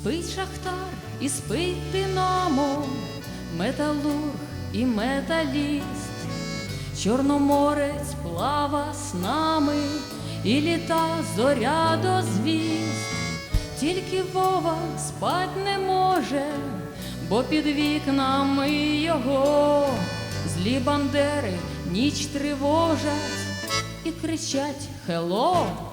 Спить шахтар і спить динамо, металург і металіст, Чорноморець плава з нами і літа зоря до звізд. Тільки Вова спать не може, бо під вікнами його злі бандери ніч тривожать і кричать Хелло!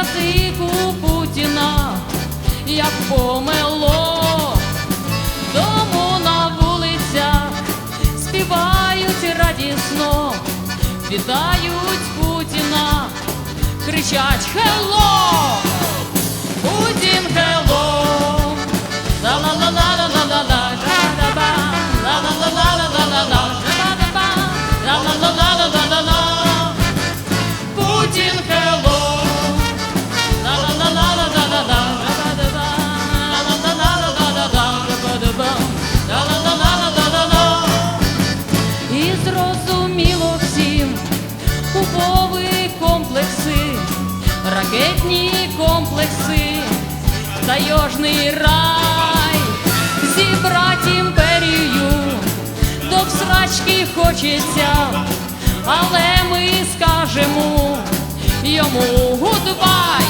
Язик у Путіна, як помело, радісно, вітають Путіна, кричать Хелло! Зрозуміло всім. Купові комплекси, ракетні комплекси, таєжний рай, зібрать імперію, до всрачки хочеться, але ми скажемо йому гудбай.